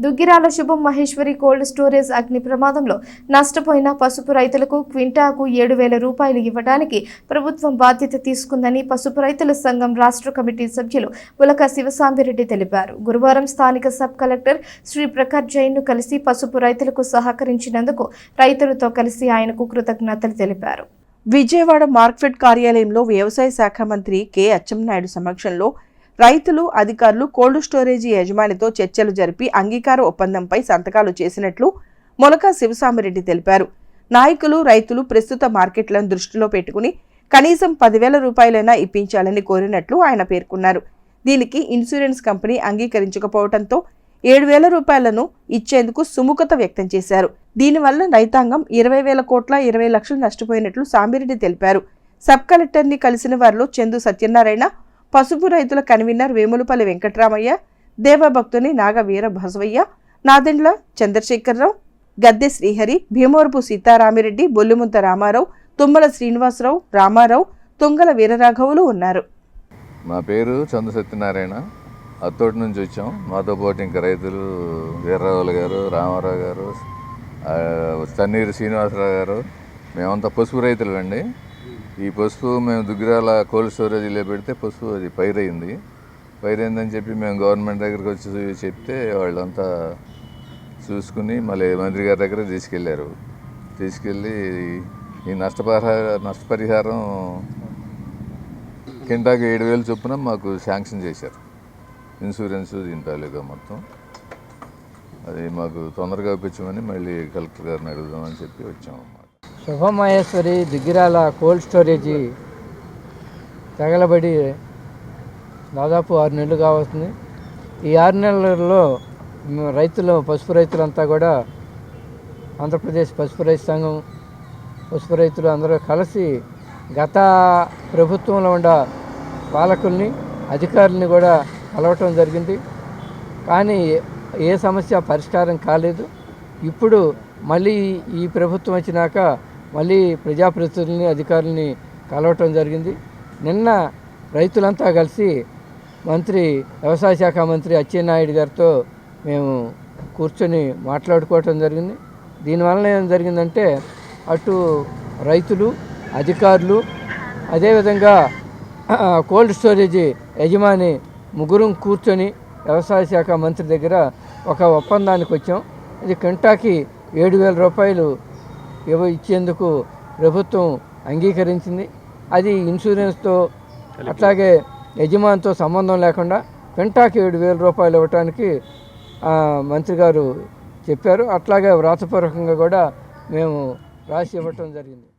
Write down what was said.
దుగ్గిరాల శుభం Maheshwari cold storage అగ్ని ప్రమాదంలో నష్టపోయిన పసుపు రైతులకు క్వింటాకు ఏడు వేల రూపాయలు ఇవ్వడానికి ప్రభుత్వం బాధ్యత తీసుకుందని పసుపు రైతుల సంఘం రాష్ట్ర కమిటీ సభ్యులు పులక శివసాంబిరెడ్డి తెలిపారు. గురువారం స్థానిక సబ్ కలెక్టర్ శ్రీ ప్రకాష్ జైన్ను కలిసి పసుపు రైతులకు సహకరించినందుకు రైతులతో కలిసి ఆయనకు కృతజ్ఞతలు తెలిపారు. విజయవాడ మార్క్ఫెడ్ కార్యాలయంలో వ్యవసాయ శాఖ మంత్రి కె అచ్చెన్నాయుడు సమక్షంలో రైతులు అధికారులు కోల్డ్ స్టోరేజీ యజమానితో చర్చలు జరిపి అంగీకార ఒప్పందంపై సంతకాలు చేసినట్లు మొలక శివసామిరెడ్డి తెలిపారు. నాయకులు రైతులు ప్రస్తుత మార్కెట్లను దృష్టిలో పెట్టుకుని కనీసం పదివేల రూపాయలైనా ఇప్పించాలని కోరినట్లు ఆయన పేర్కొన్నారు. దీనికి ఇన్సూరెన్స్ కంపెనీ అంగీకరించకపోవడంతో ఏడు వేల రూపాయలను ఇచ్చేందుకు సుముఖత వ్యక్తం చేశారు. దీనివల్ల రైతాంగం ఇరవై వేల కోట్ల ఇరవై లక్షలు నష్టపోయినట్లు సామిరెడ్డి తెలిపారు. సబ్ కలెక్టర్ని కలిసిన వారిలో చందు సత్యనారాయణ పసుపు రైతుల కన్వీనర్ వేములపల్లి వెంకట్రామయ్య దేవభక్తుని నాగవీర బసవయ్య నాదెండ్ల చంద్రశేఖరరావు గద్దె శ్రీహరి భీమవరపు సీతారామిరెడ్డి బొల్లిముంత రామారావు తుమ్మల శ్రీనివాసరావు రామారావు తుంగల వీరరాఘవులు ఉన్నారు. మా పేరు చంద్ర సత్యనారాయణ. అత్తోటి నుంచి వచ్చాం. మాతో పాటు ఇంకా రైతులు వీర్రావులు గారు రామారావు గారు తన్నీరు శ్రీనివాసరావు గారు. మేమంతా పసుపు రైతులు అండి ఈ పసుపు మేము దుగ్గిరాల కోల్డ్ స్టోరేజీలో పెడితే పసుపు అది పైరైంది పైరైందని చెప్పి మేము గవర్నమెంట్ దగ్గరికి వచ్చి చెప్తే వాళ్ళంతా చూసుకుని మళ్ళీ మంత్రి గారి దగ్గర తీసుకెళ్ళారు తీసుకెళ్ళి ఈ నష్టపరిహార నష్టపరిహారం కింటాకి ఏడు వేలు చొప్పున మాకు శాంక్షన్ చేశారు. ఇన్సూరెన్స్ దీని తాలూకా మొత్తం. అది మాకు తొందరగా ఇప్పించమని మళ్ళీ కలెక్టర్ గారిని అడుగుదామని చెప్పి వచ్చాము అన్నమాట శుభమహేశ్వరి దిగిరాల కోల్డ్ స్టోరేజీ తగలబడి దాదాపు ఆరు నెలలు కావస్తుంది. ఈ ఆరు నెలల్లో రైతులు పసుపు రైతులంతా కూడా ఆంధ్రప్రదేశ్ పసుపు రైతు సంఘం పసుపు రైతులు అందరూ కలిసి గత ప్రభుత్వంలో ఉన్న పాలకుల్ని అధికారుల్ని కూడా కలవటం జరిగింది. కానీ ఏ సమస్య పరిష్కారం కాలేదు. ఇప్పుడు మళ్ళీ ఈ ప్రభుత్వం వచ్చినాక మళ్ళీ ప్రజాప్రతినిధుల్ని అధికారుల్ని కలవటం జరిగింది. నిన్న రైతులంతా కలిసి మంత్రి వ్యవసాయ శాఖ మంత్రి అచ్చెన్నాయుడు గారితో మేము కూర్చొని మాట్లాడుకోవటం జరిగింది. దీనివల్ల ఏం జరిగిందంటే అటు రైతులు అధికారులు అదేవిధంగా కోల్డ్ స్టోరేజ్ యజమాని ముగ్గురు కూర్చొని వ్యవసాయ శాఖ మంత్రి దగ్గర ఒక ఒప్పందానికి వచ్చాం. ఇది కింటాకి ఏడు వేల రూపాయలు ఇవ్వ ఇచ్చేందుకు ప్రభుత్వం అంగీకరించింది. అది ఇన్సూరెన్స్తో అట్లాగే యజమానితో సంబంధం లేకుండా కింటాకి ఏడు వేల రూపాయలు ఇవ్వటానికి మంత్రి గారు చెప్పారు. అట్లాగే వ్రాతపూర్వకంగా కూడా మేము రాసి ఇవ్వటం జరిగింది.